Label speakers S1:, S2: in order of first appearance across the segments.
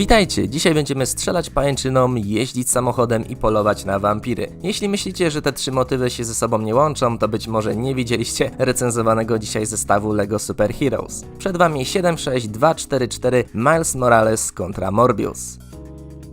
S1: Witajcie! Dzisiaj będziemy strzelać pajęczyną, jeździć samochodem i polować na wampiry. Jeśli myślicie, że te trzy motywy się ze sobą nie łączą, to być może nie widzieliście recenzowanego dzisiaj zestawu LEGO Super Heroes. Przed wami 76244 Miles Morales kontra Morbius.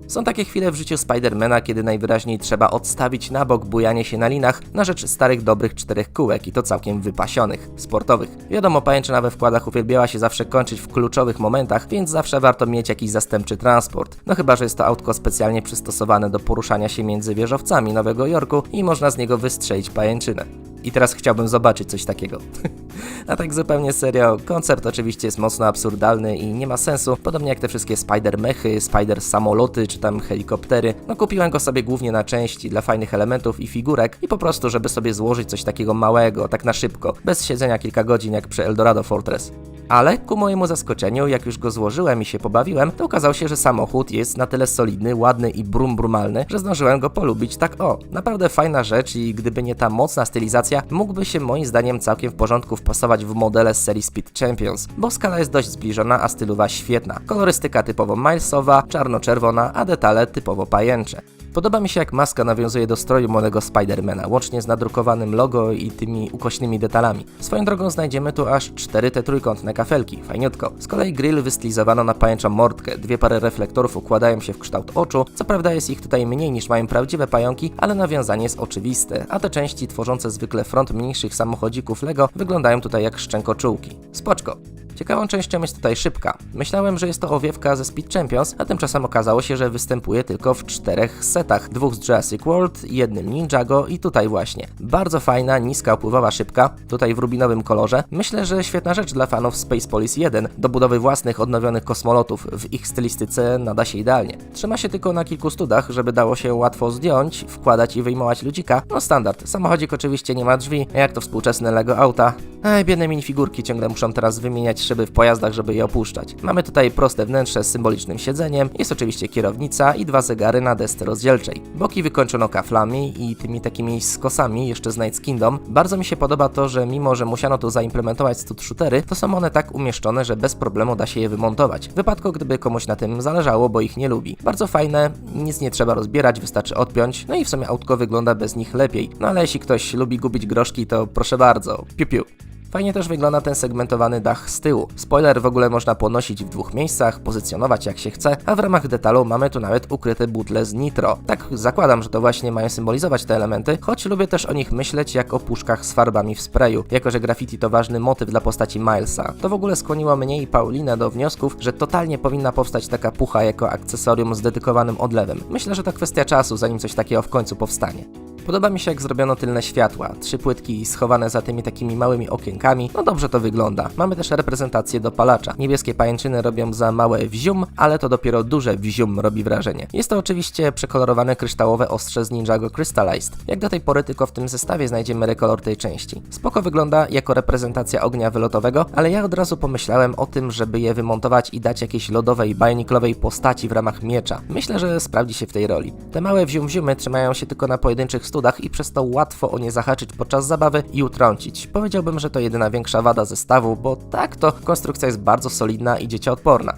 S1: Są takie chwile w życiu Spidermana, kiedy najwyraźniej trzeba odstawić na bok bujanie się na linach na rzecz starych dobrych czterech kółek i to całkiem wypasionych, sportowych. Wiadomo, pajęczyna we wkładach uwielbiała się zawsze kończyć w kluczowych momentach, więc zawsze warto mieć jakiś zastępczy transport. No chyba, że jest to autko specjalnie przystosowane do poruszania się między wieżowcami Nowego Jorku i można z niego wystrzelić pajęczynę. I teraz chciałbym zobaczyć coś takiego. A tak zupełnie serio, koncept oczywiście jest mocno absurdalny i nie ma sensu, podobnie jak te wszystkie Spider-Mechy, Spider-Samoloty czy tam helikoptery. No kupiłem go sobie głównie na części dla fajnych elementów i figurek i po prostu, żeby sobie złożyć coś takiego małego, tak na szybko, bez siedzenia kilka godzin jak przy Eldorado Fortress. Ale ku mojemu zaskoczeniu, jak już go złożyłem i się pobawiłem, to okazało się, że samochód jest na tyle solidny, ładny i brum-brumalny, że zdążyłem go polubić tak o. Naprawdę fajna rzecz i gdyby nie ta mocna stylizacja, mógłby się moim zdaniem całkiem w porządku wpasować w modele z serii Speed Champions, bo skala jest dość zbliżona, a stylowa świetna. Kolorystyka typowo Milesowa, czarno-czerwona, a detale typowo pajęcze. Podoba mi się jak maska nawiązuje do stroju młodego Spidermana, łącznie z nadrukowanym logo i tymi ukośnymi detalami. Swoją drogą znajdziemy tu aż cztery te trójkątne kafelki, fajniutko. Z kolei grill wystylizowano na pajęczą mordkę, dwie pary reflektorów układają się w kształt oczu, co prawda jest ich tutaj mniej niż mają prawdziwe pająki, ale nawiązanie jest oczywiste, a te części tworzące zwykle front mniejszych samochodzików Lego wyglądają tutaj jak szczękoczułki. Spoczko. Ciekawą częścią jest tutaj szybka. Myślałem, że jest to owiewka ze Speed Champions, a tymczasem okazało się, że występuje tylko w czterech setach. Dwóch z Jurassic World, jednym Ninjago i tutaj właśnie. Bardzo fajna, niska opływowa szybka, tutaj w rubinowym kolorze. Myślę, że świetna rzecz dla fanów Space Police 1 do budowy własnych odnowionych kosmolotów. W ich stylistyce nada się idealnie. Trzyma się tylko na kilku studach, żeby dało się łatwo zdjąć, wkładać i wyjmować ludzika. No standard. Samochodzik oczywiście nie ma drzwi, jak to współczesne Lego auta. Ej, biedne minifigurki ciągle muszą teraz wymieniać szyby w pojazdach, żeby je opuszczać. Mamy tutaj proste wnętrze z symbolicznym siedzeniem, jest oczywiście kierownica i dwa zegary na desce rozdzielczej. Boki wykończono kaflami i tymi takimi skosami jeszcze z Night's Kingdom. Bardzo mi się podoba to, że mimo, że musiano tu zaimplementować stud shootery, to są one tak umieszczone, że bez problemu da się je wymontować. W wypadku, gdyby komuś na tym zależało, bo ich nie lubi. Bardzo fajne, nic nie trzeba rozbierać, wystarczy odpiąć, no i w sumie autko wygląda bez nich lepiej. No ale jeśli ktoś lubi gubić groszki, to proszę bardzo, piu piu. Fajnie też wygląda ten segmentowany dach z tyłu. Spoiler w ogóle można ponosić w dwóch miejscach, pozycjonować jak się chce, a w ramach detalu mamy tu nawet ukryte butle z nitro. Tak zakładam, że to właśnie mają symbolizować te elementy, choć lubię też o nich myśleć jak o puszkach z farbami w sprayu, jako że graffiti to ważny motyw dla postaci Milesa. To w ogóle skłoniło mnie i Paulinę do wniosków, że totalnie powinna powstać taka pucha jako akcesorium z dedykowanym odlewem. Myślę, że to kwestia czasu, zanim coś takiego w końcu powstanie. Podoba mi się jak zrobiono tylne światła, trzy płytki schowane za tymi takimi małymi okienkami, no dobrze to wygląda. Mamy też reprezentację dopalacza. Niebieskie pajęczyny robią za małe wzium, ale to dopiero duże wzium robi wrażenie. Jest to oczywiście przekolorowane kryształowe ostrze z Ninjago Crystallized. Jak do tej pory tylko w tym zestawie znajdziemy rekolor tej części. Spoko wygląda jako reprezentacja ognia wylotowego, ale ja od razu pomyślałem o tym, żeby je wymontować i dać jakiejś lodowej, bioniklowej postaci w ramach miecza. Myślę, że sprawdzi się w tej roli. Te małe wzium-wziumy trzymają się tylko na pojedynczych studach i przez to łatwo o nie zahaczyć podczas zabawy i utrącić. Powiedziałbym, że to jedyna większa wada zestawu, bo tak to konstrukcja jest bardzo solidna i dziecioodporna.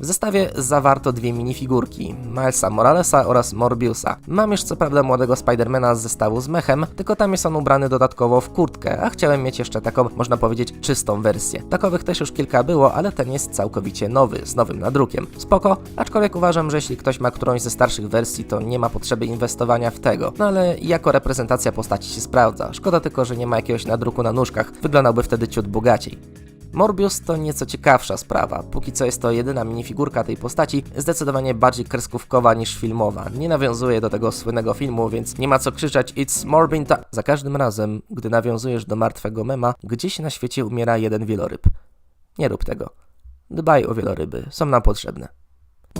S1: W zestawie zawarto dwie minifigurki, Milesa Moralesa oraz Morbiusa. Mam już co prawda młodego Spidermana z zestawu z mechem, tylko tam jest on ubrany dodatkowo w kurtkę, a chciałem mieć jeszcze taką, można powiedzieć, czystą wersję. Takowych też już kilka było, ale ten jest całkowicie nowy, z nowym nadrukiem. Spoko, aczkolwiek uważam, że jeśli ktoś ma którąś ze starszych wersji, to nie ma potrzeby inwestowania w tego. No ale jako reprezentacja postaci się sprawdza. Szkoda tylko, że nie ma jakiegoś nadruku na nóżkach, wyglądałby wtedy ciut bogaciej. Morbius to nieco ciekawsza sprawa. Póki co jest to jedyna minifigurka tej postaci, zdecydowanie bardziej kreskówkowa niż filmowa. Nie nawiązuje do tego słynnego filmu, więc nie ma co krzyczeć It's Morbin ta... Za każdym razem, gdy nawiązujesz do martwego mema, gdzieś na świecie umiera jeden wieloryb. Nie rób tego. Dbaj o wieloryby, są nam potrzebne.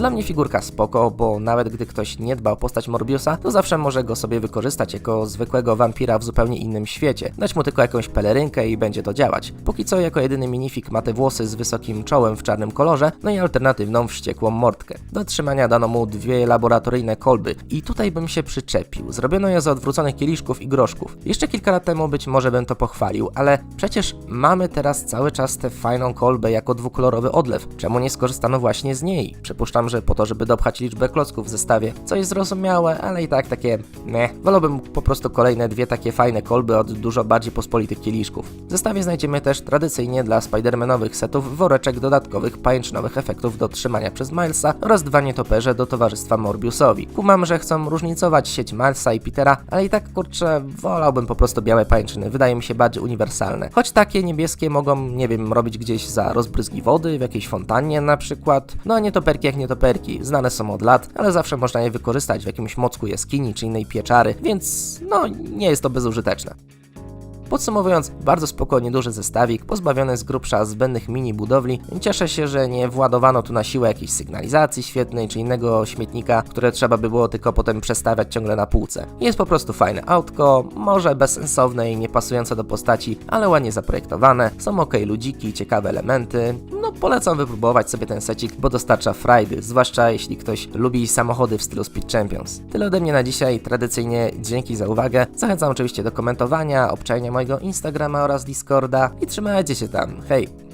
S1: Dla mnie figurka spoko, bo nawet gdy ktoś nie dba o postać Morbiusa, to zawsze może go sobie wykorzystać jako zwykłego wampira w zupełnie innym świecie. Dać mu tylko jakąś pelerynkę i będzie to działać. Póki co jako jedyny minifig ma te włosy z wysokim czołem w czarnym kolorze, no i alternatywną wściekłą mordkę. Do trzymania dano mu dwie laboratoryjne kolby i tutaj bym się przyczepił. Zrobiono je z odwróconych kieliszków i groszków. Jeszcze kilka lat temu być może bym to pochwalił, ale przecież mamy teraz cały czas tę fajną kolbę jako dwukolorowy odlew. Czemu nie skorzystano właśnie z niej? Przypuszczam, Że po to, żeby dopchać liczbę klocków w zestawie, co jest zrozumiałe, ale i tak takie nie. Wolałbym po prostu kolejne dwie takie fajne kolby od dużo bardziej pospolitych kieliszków. W zestawie znajdziemy też tradycyjnie dla Spidermanowych setów woreczek dodatkowych pajęczynowych efektów do trzymania przez Milesa oraz dwa nietoperze do towarzystwa Morbiusowi. Kumam, że chcą różnicować sieć Milesa i Petera, ale i tak kurczę, wolałbym po prostu białe pajęczyny, wydaje mi się bardziej uniwersalne. Choć takie niebieskie mogą, nie wiem, robić gdzieś za rozbryzgi wody, w jakiejś fontannie na przykład. No nietoperki jak nietoperki, znane są od lat, ale zawsze można je wykorzystać w jakimś mocku jaskini czy innej pieczary, więc no nie jest to bezużyteczne. Podsumowując, bardzo spokojnie duży zestawik, pozbawiony z grubsza zbędnych mini budowli. Cieszę się, że nie władowano tu na siłę jakiejś sygnalizacji świetnej czy innego śmietnika, które trzeba by było tylko potem przestawiać ciągle na półce. Jest po prostu fajne autko, może bezsensowne i niepasujące do postaci, ale ładnie zaprojektowane, są ok ludziki, ciekawe elementy. No polecam wypróbować sobie ten secik, bo dostarcza frajdy, zwłaszcza jeśli ktoś lubi samochody w stylu Speed Champions. Tyle ode mnie na dzisiaj, tradycyjnie dzięki za uwagę. Zachęcam oczywiście do komentowania, obczajenia mojego Instagrama oraz Discorda i trzymajcie się tam. Hej!